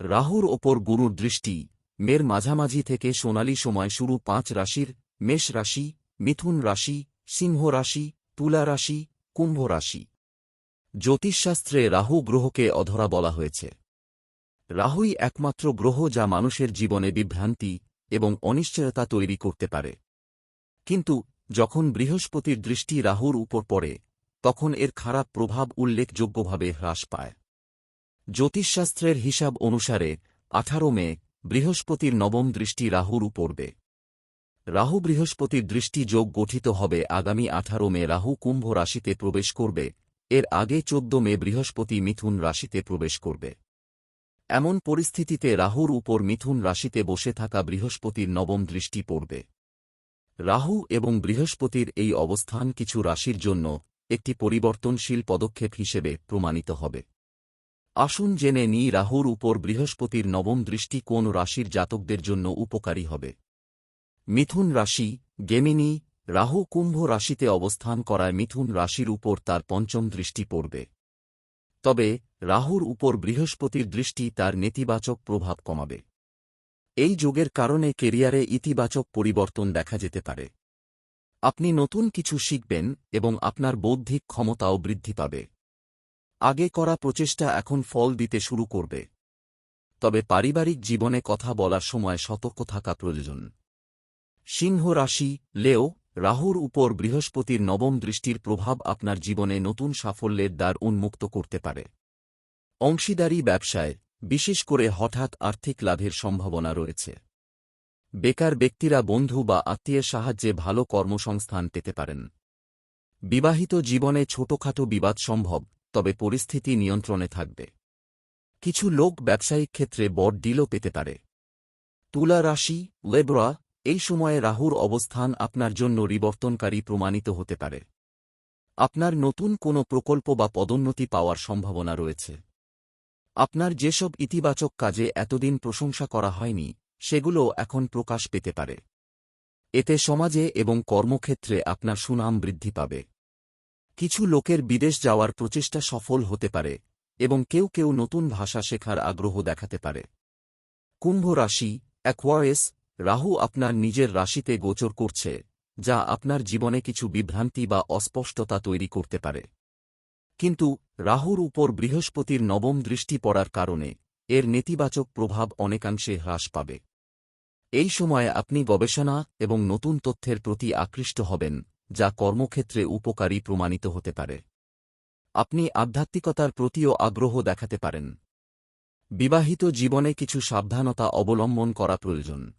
রাহুর ওপর গুরুর দৃষ্টি, মের মাঝামাঝি থেকে সোনালি সময় শুরু পাঁচ রাশির, মেষ রাশি, মিথুন রাশি, সিংহ রাশি, তুলা রাশি, কুম্ভ রাশি। জ্যোতিষশাস্ত্রে রাহু গ্রহকে অধরা বলা হয়েছে। রাহুই একমাত্র গ্রহ যা মানুষের জীবনে বিভ্রান্তি এবং অনিশ্চয়তা তৈরি করতে পারে। কিন্তু যখন বৃহস্পতির দৃষ্টি রাহুর উপর পড়ে, তখন এর খারাপ প্রভাব উল্লেখযোগ্যভাবে হ্রাস পায়। জ্যোতিষশাস্ত্রের হিসাব অনুসারে আঠারো মে, বৃহস্পতির নবম দৃষ্টি রাহুর পড়বে রাহু বৃহস্পতির দৃষ্টি যোগ গঠিত হবে আগামী আঠারো মে রাহু কুম্ভ রাশিতে প্রবেশ করবে। এর আগে চোদ্দ মে বৃহস্পতি মিথুন রাশিতে প্রবেশ করবে। এমন পরিস্থিতিতে রাহুর উপর মিথুন রাশিতে বসে থাকা বৃহস্পতির নবম দৃষ্টি পড়বে। রাহু এবং বৃহস্পতির এই অবস্থান কিছু রাশির জন্য একটি পরিবর্তনশীল পদক্ষেপ হিসেবে প্রমাণিত হবে। আসুন জেনে নিই রাহুর উপর বৃহস্পতির নবম দৃষ্টি কোন রাশির জাতকদের জন্য উপকারী হবে। মিথুন রাশি, গেমিনি, রাহু কুম্ভ রাশিতে অবস্থান করায় মিথুন রাশির উপর তার পঞ্চম দৃষ্টি পড়বে। তবে রাহুর উপর বৃহস্পতির দৃষ্টি তার নেতিবাচক প্রভাব কমাবে। এই যোগের কারণে কেরিয়ারে ইতিবাচক পরিবর্তন দেখা যেতে পারে। আপনি নতুন কিছু শিখবেন এবং আপনার বৌদ্ধিক ক্ষমতাও বৃদ্ধি পাবে। আগে করা প্রচেষ্টা এখন ফল দিতে শুরু করবে। তবে পারিবারিক জীবনে কথা বলার সময় সতর্ক থাকা প্রয়োজন। সিংহ রাশি, লেও, রাহুর উপর বৃহস্পতির নবম দৃষ্টির প্রভাব আপনার জীবনে নতুন সাফল্যের দ্বার উন্মুক্ত করতে পারে। অংশীদারি ব্যবসায়, বিশেষ করে হঠাৎ আর্থিক লাভের সম্ভাবনা রয়েছে। বেকার ব্যক্তিরা বন্ধু বা আত্মীয়ের সাহায্যে ভালো কর্মসংস্থান পেতে পারেন। বিবাহিত জীবনে ছোটখাটো বিবাদ সম্ভব তবে পরিস্থিতি নিয়ন্ত্রণে থাকবে। কিছু লোক ব্যবসায়িক ক্ষেত্রে বড় ডিলও পেতে পারে। তুলা রাশি, লেবরা, এই সময়ে রাহুর অবস্থান আপনার জন্য রিবর্তনকারী প্রমাণিত হতে পারে। আপনার নতুন কোনো প্রকল্প বা পদোন্নতি পাওয়ার সম্ভাবনা রয়েছে। আপনার যেসব ইতিবাচক কাজে এতদিন প্রশংসা করা হয়নি সেগুলো এখন প্রকাশ পেতে পারে। এতে সমাজে এবং কর্মক্ষেত্রে আপনার সুনাম বৃদ্ধি পাবে। কিছু লোকের বিদেশ যাওয়ার প্রচেষ্টা সফল হতে পারে, এবং কেউ কেউ নতুন ভাষা শেখার আগ্রহ দেখাতে পারে। কুম্ভ রাশি অ্যাকোয়ারেস রাহু আপনার নিজের রাশিতে গোচর করছে, যা আপনার জীবনে কিছু বিভ্রান্তি বা অস্পষ্টতা তৈরি করতে পারে। কিন্তু রাহুর উপর বৃহস্পতির নবম দৃষ্টি পড়ার কারণে এর নেতিবাচক প্রভাব অনেকাংশে হ্রাস পাবে। এই সময়ে আপনি গবেষণা এবং নতুন তথ্যের প্রতি আকৃষ্ট হবেন। যা কর্মক্ষেত্রে উপকারী প্রমাণিত হতে পারে। আপনি আধ্যাত্মিকতার প্রতিও আগ্রহ দেখাতে পারেন। বিবাহিত জীবনে কিছু সাবধানতা অবলম্বন করা প্রয়োজন।